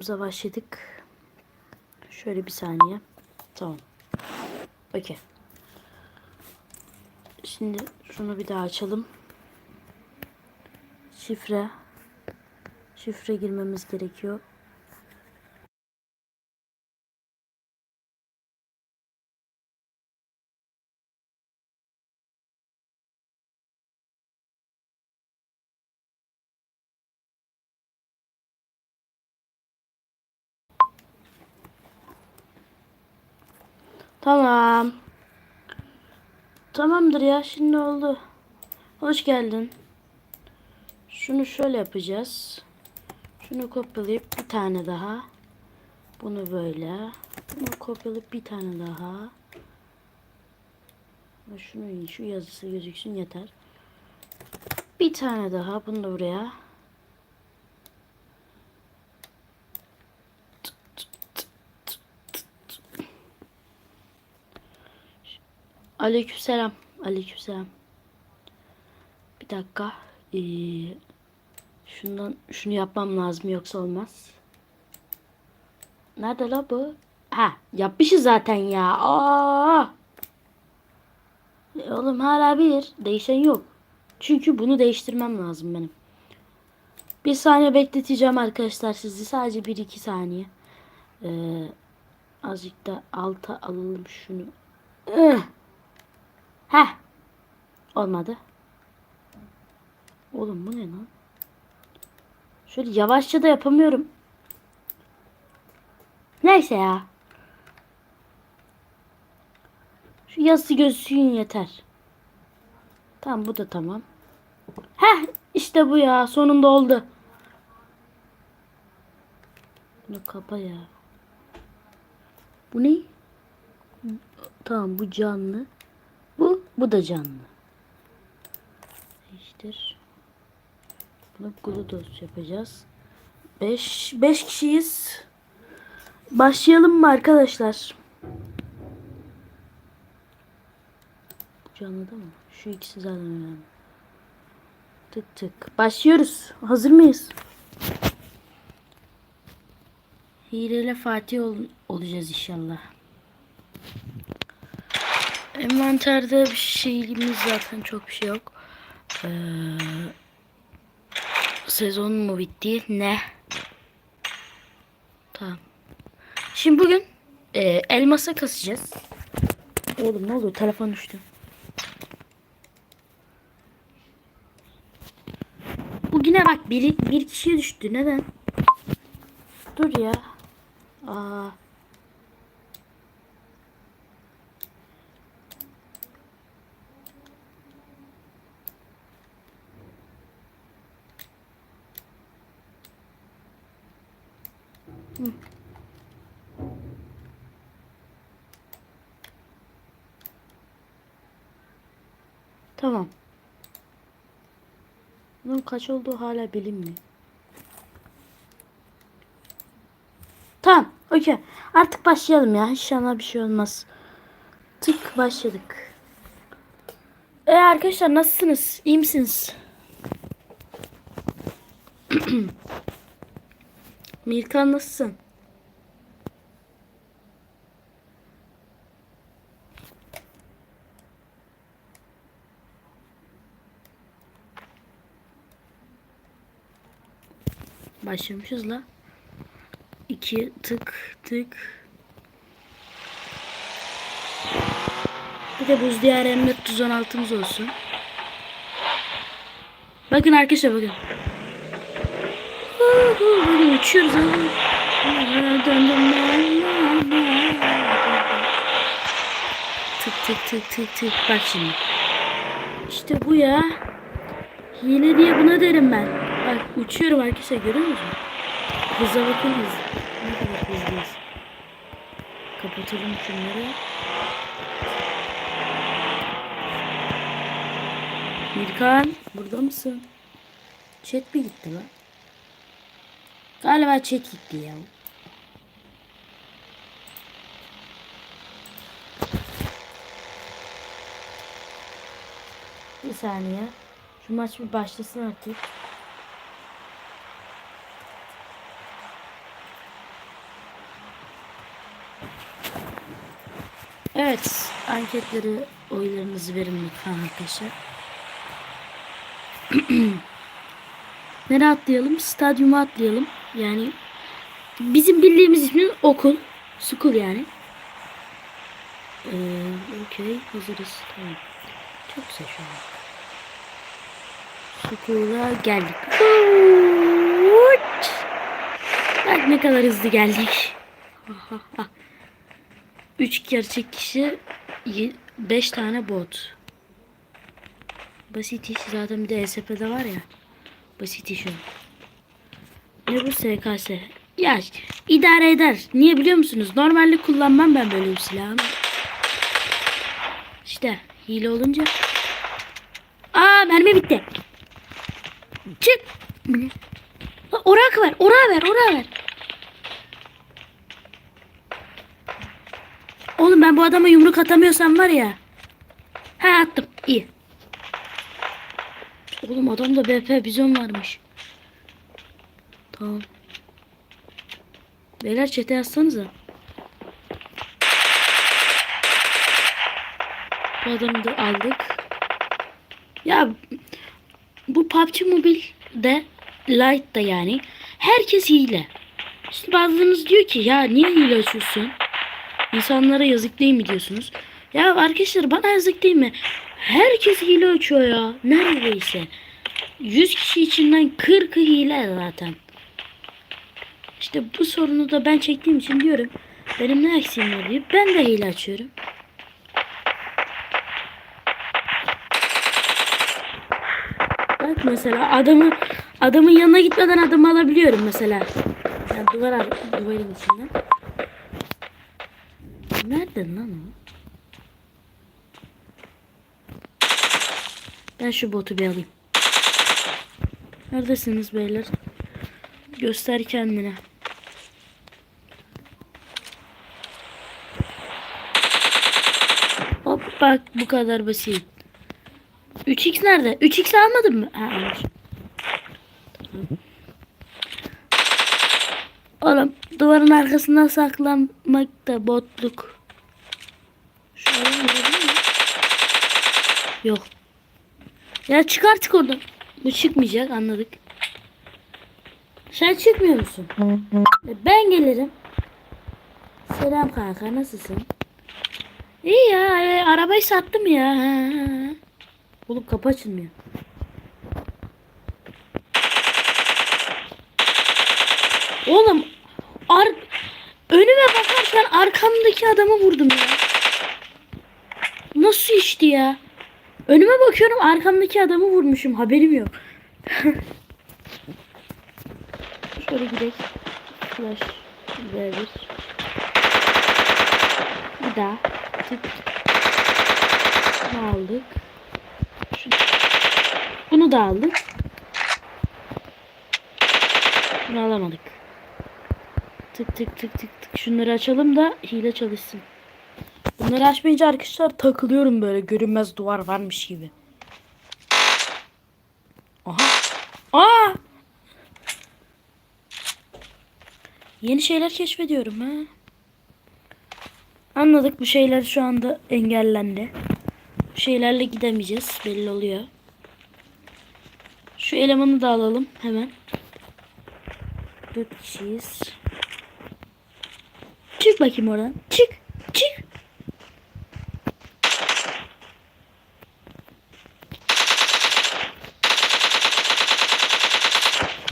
Bize başladık. Şöyle bir saniye. Tamam. Okey. Şimdi şunu bir daha açalım. Şifre. Şifre girmemiz gerekiyor. Tamam. Tamamdır ya şimdi oldu. Hoş geldin. Şunu şöyle yapacağız. Şunu kopyalayıp bir tane daha. Bunu böyle. Bunu kopyalayıp bir tane daha. Şunu şu yazısı gözüksün yeter. Bir tane daha. Bunu da buraya. Aleykümselam. Aleykümselam. Bir dakika. Ee, şundan şunu yapmam lazım yoksa olmaz. Nerede la bu? Ha, yapmışız zaten ya. Aa! E, oğlum hala bir değişen yok. Çünkü bunu değiştirmem lazım benim. Bir saniye bekleteceğim arkadaşlar sizi. Sadece bir iki saniye. Ee, azıcık da alta alalım şunu. Ih! Olmadı. Oğlum bu ne lan? Şöyle yavaşça da yapamıyorum. Neyse ya. Şu yazısı gözüksün yeter. Tamam bu da tamam. Heh işte bu ya sonunda oldu. Bunu kapa ya. Bu ne? Tamam bu canlı. Bu, bu da canlı. Değiştir. Bunu gludos yapacağız. 5 5 kişiyiz. Başlayalım mı arkadaşlar? Canlı mı? Şu ikisi zaten önemli. Tık tık. Başlıyoruz. Hazır mıyız? Hileyle Fatih ol olacağız inşallah. Envanterde bir şeyimiz zaten çok bir şey yok. Ee, sezon mu bitti? Ne? Tamam. Şimdi bugün e, elmasa kasacağız. Oğlum ne oluyor? Telefon düştü. Bugüne bak bir, bir kişiye düştü. Neden? Dur ya. Aa. Tamam. Bunun kaç olduğu hala bilinmiyor. Tamam. Okey. Artık başlayalım ya. İnşallah bir şey olmaz. Tık başladık. E arkadaşlar nasılsınız? İyi misiniz? Mirkan nasılsın? Başlamışız la. İki tık tık. Bir de buz diyar M416'mız olsun. Bakın arkadaşlar bakın. Böyle uçuyoruz ama. Tık tık tık tık tık. Bak şimdi. İşte bu ya. Hile diye buna derim ben. Bak uçuyorum arkadaşlar görüyor musun? Hıza bakın hız. Ne kadar hızlıyız. Kapatalım şunları. Mirkan burada mısın? Chat mi gitti lan? Galiba çekikti ya. Bir saniye. Şu maç bir başlasın artık. Evet, anketleri oylarınızı verin lütfen arkadaşlar. Nereye atlayalım? Stadyuma atlayalım. Yani bizim bildiğimiz ismin okul. School yani. Ee, Okey, hazırız. Tamam. Çok güzel şu an. School'a geldik. Bak ne kadar hızlı geldik. 3 gerçek kişi 5 tane bot. Basit iş zaten bir de ESP'de var ya. Basit iş o. Ne bu SKS? Ya idare eder. Niye biliyor musunuz? Normalde kullanmam ben böyle bir silahı. İşte hile olunca. Aa mermi bitti. Çık. Orak ver. Orak ver. Orak ver. Oğlum ben bu adama yumruk atamıyorsam var ya. Ha attım. İyi. Oğlum adamda BP bizon varmış. Tamam. Beyler çete yazsanıza. Bu adamı da aldık. Ya bu PUBG Mobile'de Lite'da yani herkes hile. İşte bazılarınız diyor ki ya niye hile açıyorsun? İnsanlara yazık değil mi diyorsunuz? Ya arkadaşlar bana yazık değil mi? Herkes hile açıyor ya. Neredeyse. 100 kişi içinden 40'ı hile zaten. İşte bu sorunu da ben çektiğim için diyorum. Benim ne eksiğim diye ben de hile açıyorum. Bak mesela adamı adamın yanına gitmeden adamı alabiliyorum mesela. Yani duvar ar- duvarın içinden. Nerede lan o? Ben şu botu bir alayım. Neredesiniz beyler? Göster kendine. Bak bu kadar basit. 3x nerede? 3x almadın mı? Ha almış. Tamam. Oğlum duvarın arkasından saklanmak da botluk. Miyim? Yok. Ya çık artık oradan. Bu çıkmayacak anladık. Sen çıkmıyor musun? Ben gelirim. Selam kanka nasılsın? İyi ya arabayı sattım ya. Oğlum kapı açılmıyor. Oğlum ar önüme bakarken arkamdaki adamı vurdum ya. Nasıl işti ya? Önüme bakıyorum arkamdaki adamı vurmuşum haberim yok. Şöyle gidelim. Flash V1. Bir daha. Tık. Bunu aldık. Bunu da aldık. Bunu alamadık. Tık tık tık tık tık. Şunları açalım da hile çalışsın. Bunları açmayınca arkadaşlar takılıyorum böyle görünmez duvar varmış gibi. Aha. Aa! Yeni şeyler keşfediyorum ha. Anladık bu şeyler şu anda engellendi. Bu şeylerle gidemeyeceğiz belli oluyor. Şu elemanı da alalım hemen. Kişiyiz. Çık bakayım oradan. Çık. Çık.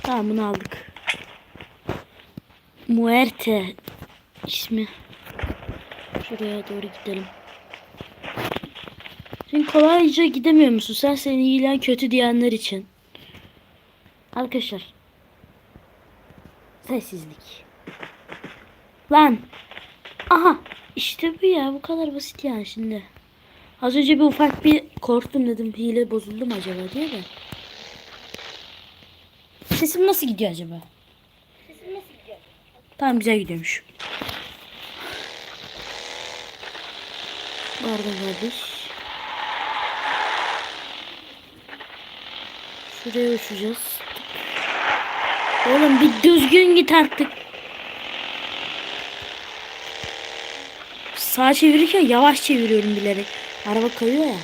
Tamam bunu aldık. Muerte ismi. Şuraya doğru gidelim. Şimdi kolayca gidemiyor musun? Sen seni iyilen kötü diyenler için. Arkadaşlar. Sessizlik. Lan. Aha. İşte bu ya. Bu kadar basit yani şimdi. Az önce bir ufak bir korktum dedim. Hile bozuldu mu acaba diye de. Sesim nasıl gidiyor acaba? Sesin nasıl gidiyor? Tamam güzel gidiyormuş. Pardon kardeş. Şuraya uçacağız. Oğlum bir düzgün git artık. sağa çevirirken yavaş çeviriyorum bilerek. Araba kayıyor ya.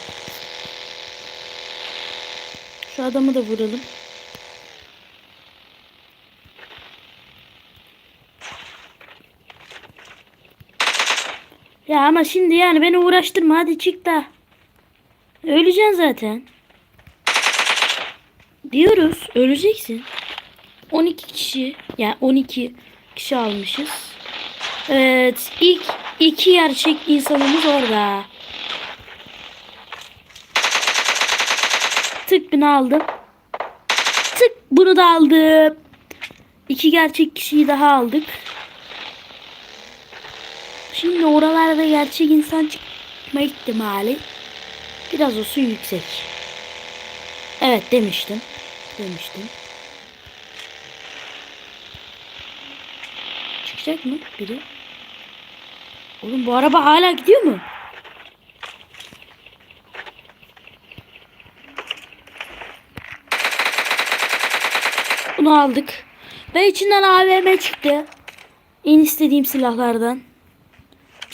Şu adamı da vuralım. Ya ama şimdi yani beni uğraştırma hadi çık da. Öleceksin zaten. Diyoruz öleceksin. 12 kişi yani 12 kişi almışız. Evet ilk iki gerçek insanımız orada. Tık bunu aldım. Tık bunu da aldım. İki gerçek kişiyi daha aldık. Şimdi oralarda gerçek insan çıkma ihtimali biraz olsun yüksek. Evet demiştim. Demiştim. Çıkacak mı biri? Oğlum bu araba hala gidiyor mu? Bunu aldık. Ve içinden AVM çıktı. En istediğim silahlardan.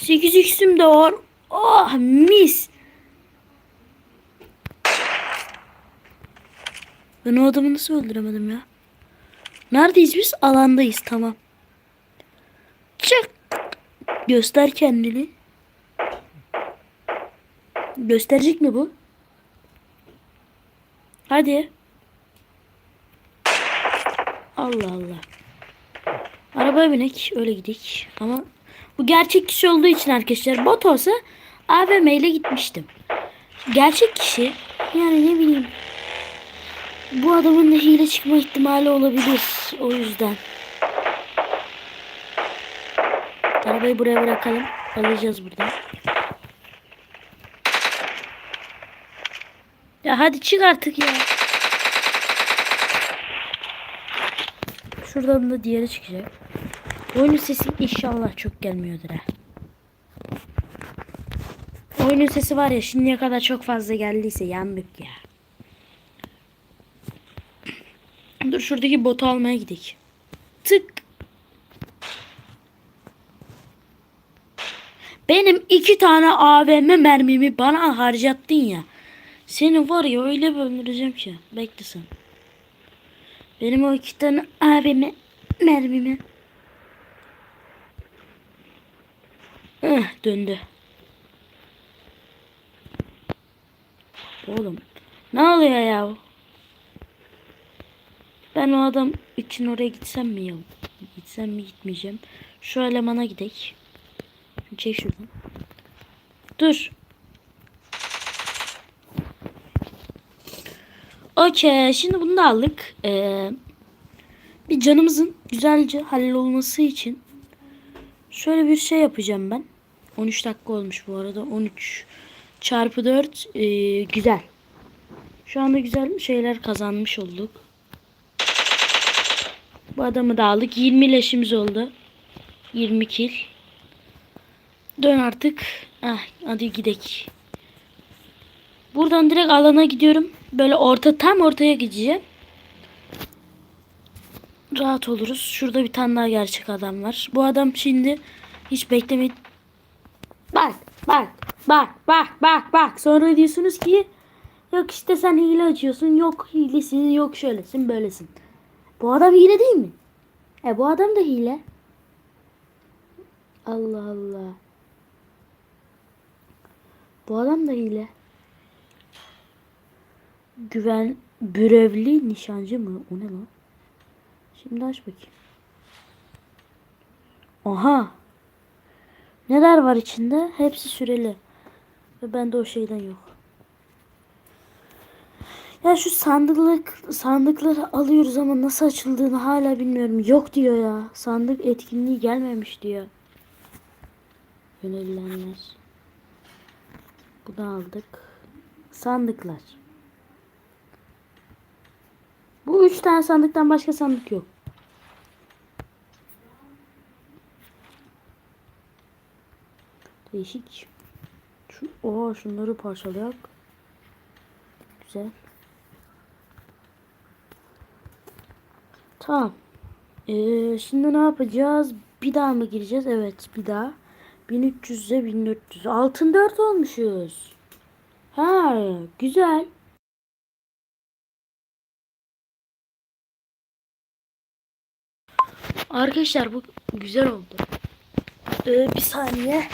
8 x'im de var. Oh mis. Ben o adamı nasıl öldüremedim ya? Neredeyiz biz? Alandayız tamam. Çık. Göster kendini. Gösterecek mi bu? Hadi. Allah Allah. Arabaya binek öyle gidik. Ama bu gerçek kişi olduğu için arkadaşlar bot olsa AVM ile gitmiştim. Gerçek kişi yani ne bileyim bu adamın da hile çıkma ihtimali olabilir. O yüzden. Arabayı buraya bırakalım. Alacağız buradan. Ya hadi çık artık ya. Şuradan da diğeri çıkacak. Oyunun sesi inşallah çok gelmiyordur ha. Oyunun sesi var ya şimdiye kadar çok fazla geldiyse yandık ya. Dur şuradaki botu almaya gidelim. Tık. Benim iki tane AVM mermimi bana harcattın ya. Seni var ya öyle bir öldüreceğim ki. Bekle sen. Benim o iki tane AVM mermimi. Eh, döndü. Oğlum ne oluyor ya? Ben o adam için oraya gitsem mi ya? Gitsem mi gitmeyeceğim. Şu elemana gidek. Çek şuradan. Dur. Okey. Şimdi bunu da aldık. Ee, bir canımızın güzelce hallolması için şöyle bir şey yapacağım ben. 13 dakika olmuş bu arada. 13 çarpı 4 ee, güzel. Şu anda güzel şeyler kazanmış olduk. Bu adamı da aldık. 20 leşimiz oldu. 20 kill. Dön artık. Ah, hadi gidek. Buradan direkt alana gidiyorum. Böyle orta tam ortaya gideceğim. Rahat oluruz. Şurada bir tane daha gerçek adam var. Bu adam şimdi hiç beklemedi. Bak bak bak bak bak. Sonra diyorsunuz ki yok işte sen hile açıyorsun. Yok hilesin yok şöylesin böylesin. Bu adam hile değil mi? E bu adam da hile. Allah Allah. Bu adam da hile. Güven görevli nişancı mı? O ne lan? Şimdi aç bakayım. Aha. Neler var içinde? Hepsi süreli. Ve bende o şeyden yok. Ya şu sandıklık sandıkları alıyoruz ama nasıl açıldığını hala bilmiyorum. Yok diyor ya. Sandık etkinliği gelmemiş diyor. Önerilenler. Bunu aldık. Sandıklar. Bu üç tane sandıktan başka sandık yok. Değişik. Şu, oha şunları parçalayak. Güzel. Tamam. Ee, şimdi ne yapacağız? Bir daha mı gireceğiz? Evet bir daha. 1300'e 1400. Altın 4 olmuşuz. Ha güzel. Arkadaşlar bu güzel oldu. Ee, bir saniye.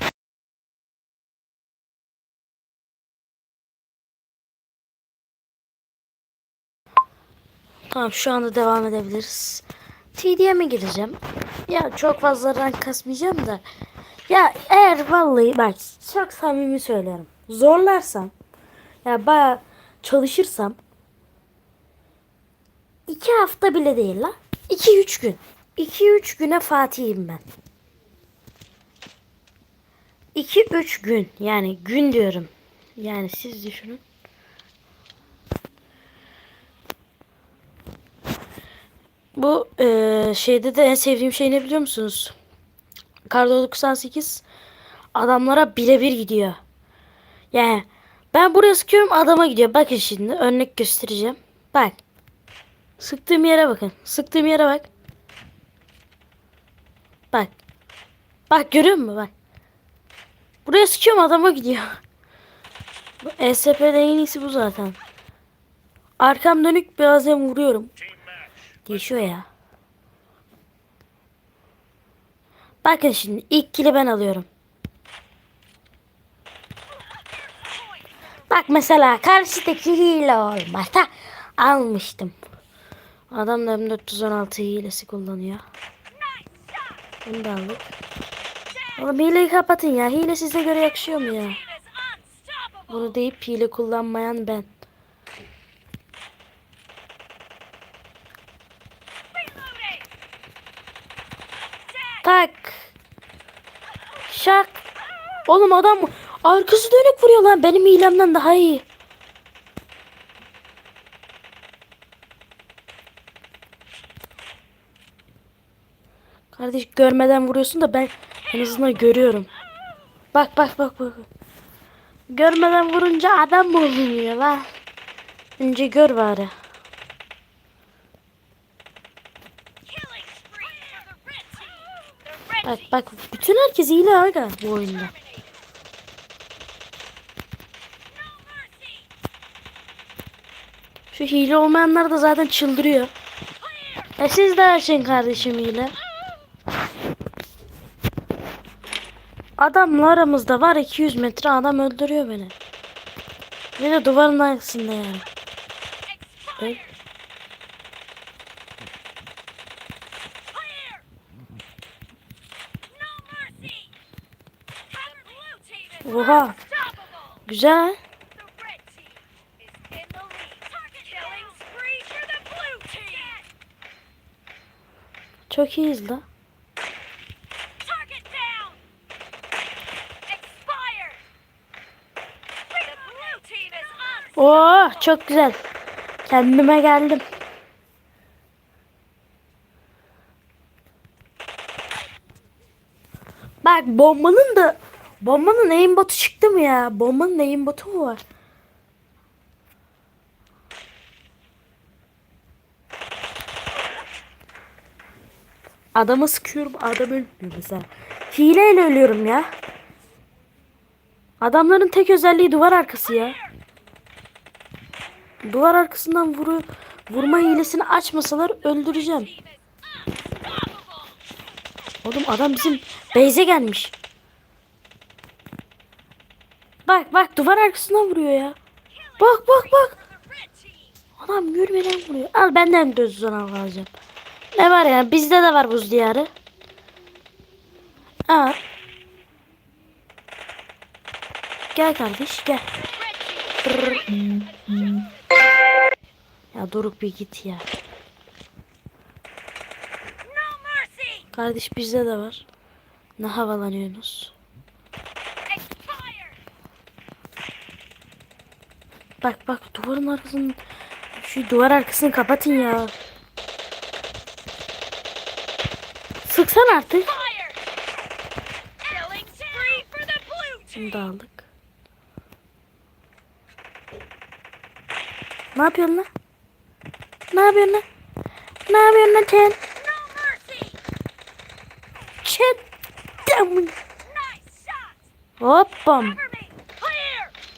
Tamam şu anda devam edebiliriz. TD'ye gireceğim? Ya çok fazla rank kasmayacağım da. Ya eğer vallahi bak çok samimi söylüyorum. Zorlarsam ya baya çalışırsam iki hafta bile değil la. 2-3 gün. 2-3 güne Fatih'im ben. 2-3 gün yani gün diyorum. Yani siz düşünün. Bu eee, şeyde de en sevdiğim şey ne biliyor musunuz? Kar 98 adamlara birebir gidiyor. Yani ben buraya sıkıyorum adama gidiyor. Bakın şimdi örnek göstereceğim. Bak. Sıktığım yere bakın. Sıktığım yere bak. Bak. Bak görüyor musun bak. Buraya sıkıyorum adama gidiyor. Bu ESP'de en iyisi bu zaten. Arkam dönük bazen vuruyorum. Değişiyor ya. Bakın şimdi ilk kili ben alıyorum. Bak mesela karşıdaki hile olmasa almıştım. Adam da M416 hilesi kullanıyor. Bunu da aldık. Oğlum hileyi kapatın ya. Hile size göre yakışıyor mu ya? Bunu deyip hile kullanmayan ben. Tak. Şak. Oğlum adam arkası dönük vuruyor lan. Benim hilemden daha iyi. Kardeş görmeden vuruyorsun da ben en azından görüyorum. Bak bak bak bak. Görmeden vurunca adam mı oluyor lan? Önce gör bari. Bak bak bütün herkes hile aga bu oyunda. Şu hile olmayanlar da zaten çıldırıyor. E siz de açın kardeşim hile. Adamla aramızda var 200 metre adam öldürüyor beni. Bir de duvarın arkasında yani. Öl. Oha. Güzel. Çok iyiyiz la. Oh çok güzel. Kendime geldim. Bak bombanın da bombanın aimbotu çıktı mı ya? Bombanın aimbotu mu var? Adamı sıkıyorum adam ölmüyor mesela. Hileyle ölüyorum ya. Adamların tek özelliği duvar arkası ya. Duvar arkasından vuru, vurma hilesini açmasalar öldüreceğim. Oğlum adam bizim base'e gelmiş. Bak bak duvar arkasından vuruyor ya. Bak bak bak. Adam görmeden vuruyor. Al benden de özüzden alacağım. Ne var ya bizde de var buz diyarı. Aa. Gel kardeş gel. Ya Doruk bir git ya. Kardeş bizde de var. Ne havalanıyorsunuz? Bak bak duvarın arkasını şu duvar arkasını kapatın ya. Sıksan artık. Bunu da aldık. Ne yapıyorsun lan? Ne yapıyorsun lan? Ne yapıyorsun lan sen? Çet. Hoppam.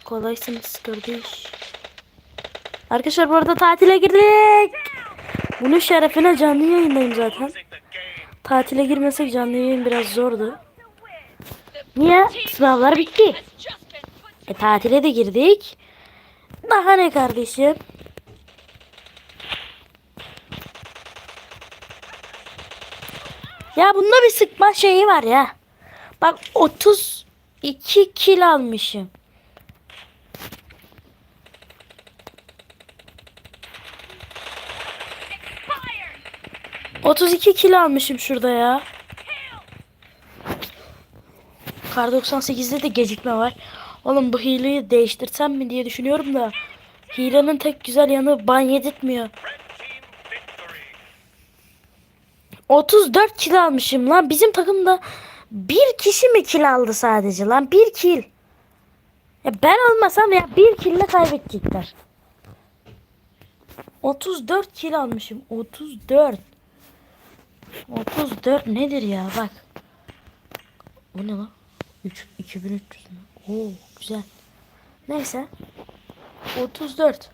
Kolaysınız kardeş. Arkadaşlar bu arada tatile girdik. Bunun şerefine canlı yayındayım zaten. Tatile girmesek canlı yayın biraz zordu. Niye? Sınavlar bitti. E tatile de girdik. Daha ne kardeşim? Ya bunda bir sıkma şeyi var ya. Bak 32 kil almışım. 32 kil almışım şurada ya. Kar 98'de de gecikme var. Oğlum bu hileyi değiştirsem mi diye düşünüyorum da. Hilenin tek güzel yanı ban yedirtmiyor. 34 kil almışım lan. Bizim takımda bir kişi mi kil aldı sadece lan? Bir kil. Ya ben olmasam ya bir kille kaybedecekler. 34 kil almışım. 34. 34 nedir ya bak. Bu ne lan? 3, 2300 mü? Oo güzel. Neyse. 34.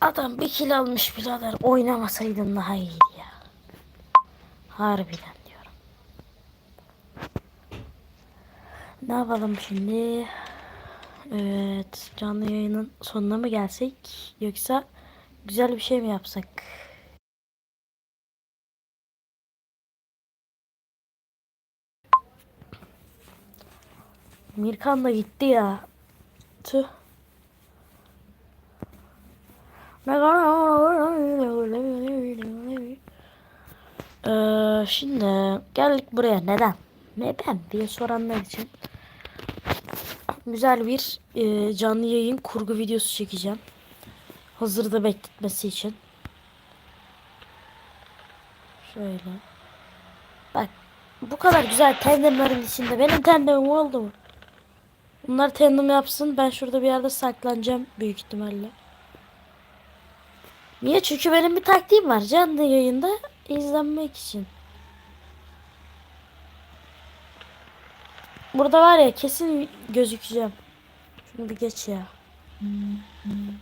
Adam bir kil almış birader. Oynamasaydım daha iyiydi ya. Harbiden diyorum. Ne yapalım şimdi? Evet. Canlı yayının sonuna mı gelsek? Yoksa güzel bir şey mi yapsak? Mirkan da gitti ya. Tüh. Ee, şimdi geldik buraya. Neden? Neden diye soranlar için güzel bir e, canlı yayın kurgu videosu çekeceğim. Hazırda bekletmesi için. Şöyle. Bak bu kadar güzel tandemlerin içinde benim tandemim oldu mu? Bunlar tandem yapsın. Ben şurada bir yerde saklanacağım büyük ihtimalle. Niye? Çünkü benim bir taktiğim var. Canlı yayında izlenmek için. Burada var ya kesin gözükeceğim. Şunu bir geç ya.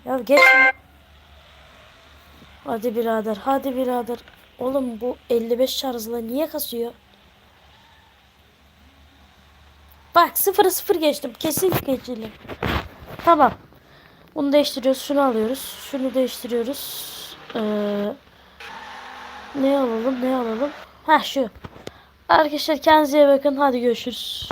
Ya geç. Hadi birader. Hadi birader. Oğlum bu 55 şarjla niye kasıyor? Bak sıfıra sıfır geçtim. Kesin geçelim. Tamam. Bunu değiştiriyoruz. Şunu alıyoruz. Şunu değiştiriyoruz. Ee, ne alalım? Ne alalım? Ha şu. Arkadaşlar kendinize bakın. Hadi görüşürüz.